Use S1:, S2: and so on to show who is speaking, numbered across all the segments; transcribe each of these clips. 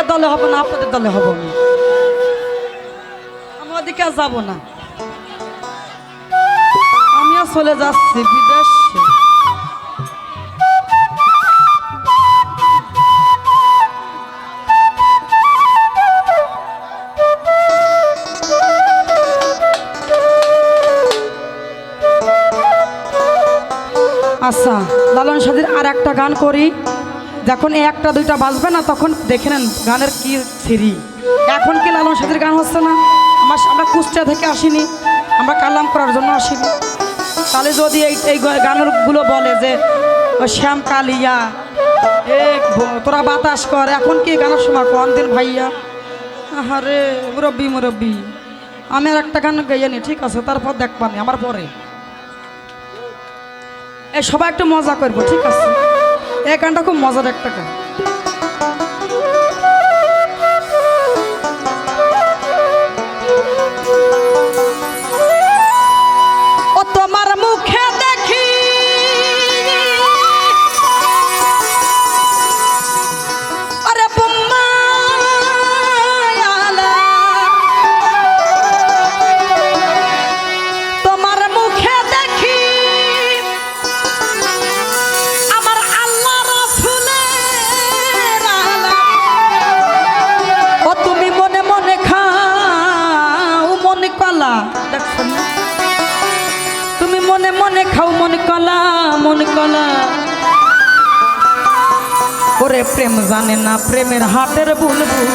S1: এ দলে হব না, আপনাদের দলে হব আমি আমি ওদিকে যাব না। আমিও চলে যাচ্ছি বিদেশে। আচ্ছা লালন সাদির আর একটা গান করি। যখন এই একটা, দুইটা বাজবে না, তখন দেখে নেন গানের কি সিরি এখন কি লালন সাদির গান হচ্ছে না? আমার আমরা কুষ্টিয়া থেকে আসিনি, আমরা কালাম করার জন্য আসিনি। তাহলে যদি এই এই গানগুলো বলে যে শ্যাম কালিয়া, এ তোরা বাতাস কর, এখন কি গানের সময় কোন দিন ভাইয়া? আরে মুরব্বি মুরব্বি, আমি আর একটা গান গাইয়ে নি, ঠিক আছে, তারপর দেখবানি আমার পরে। এই সবাই একটু মজা করব, ঠিক আছে? এই গানটা খুব মজার একটা গান। মনে কলা। ওরে প্রেম জানে না, প্রেমের হাটের বুলবুল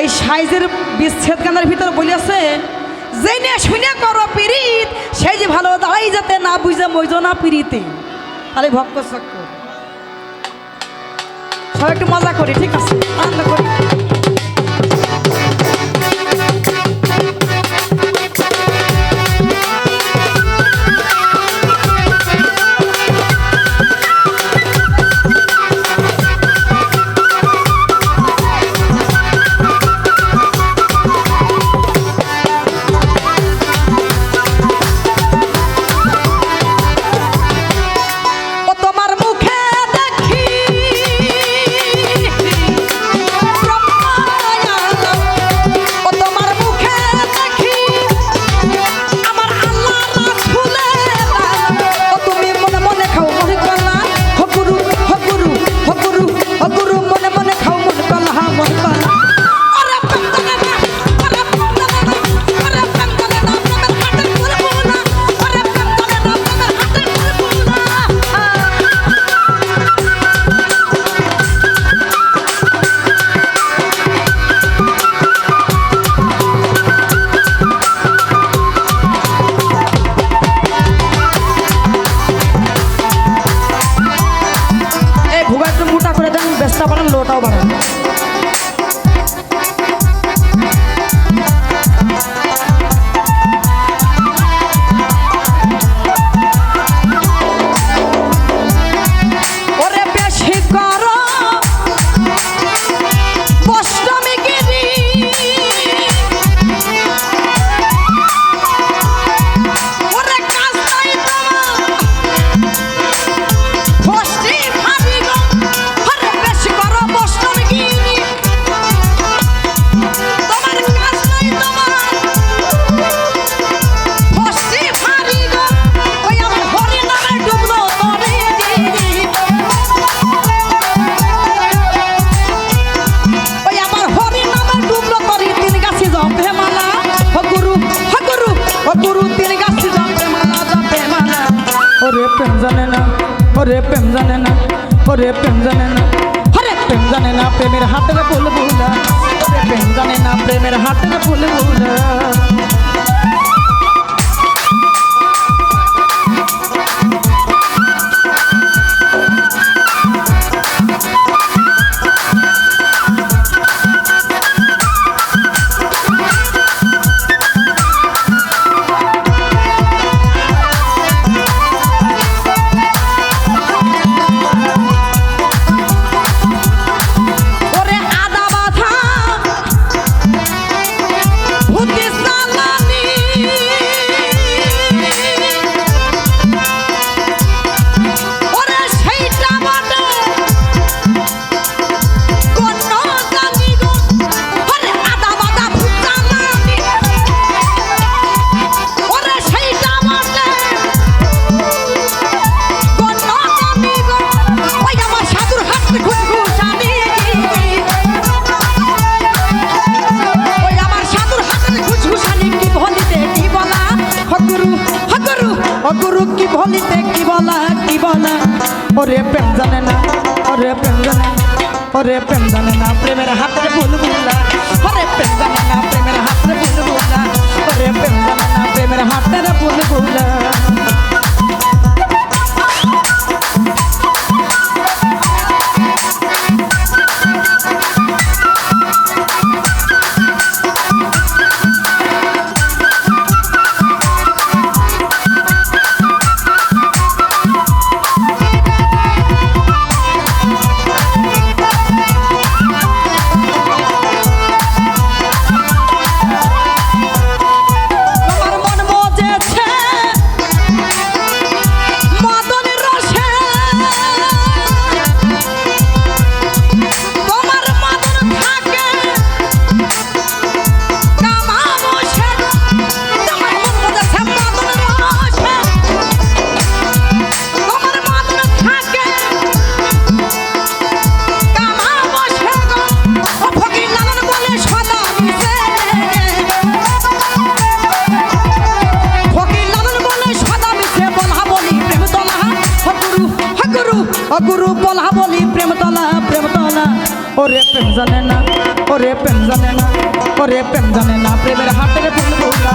S1: এই সাইজের বিচ্ছেদ গানের ভিতর বলিয়াছে, জেনে শুনে করো পিরিত সেই যে ভালো দাঁড়াই যাতে না বুঝে মইজ না পিরিতে তাহলে ভক্ত সবাই একটু মজা করি, ঠিক আছে? আনন্দ করি। প্রেম জানে না, ওরে প্রেম জানে না, ওরে প্রেম জানে না হরে প্রেম জানে না, প্রেমের হাতের ফুল বুলা ওরে প্রেম জানে না, প্রেমের হাতের ফুল বুলা ওরে প্রেম জানে না, ওরে প্রেম জানে ওরে প্রেম জানে না, প্রেমের হাতে ভুল ভুলা ওরে প্রেম না গুরু বলা বলি প্রেম তলা প্রেম তলা ওরে প্রেম জানে না, ওরে প্রেম জানে না, ওরে প্রেম জানে না। প্রেমের হাতের প্রেম তোলা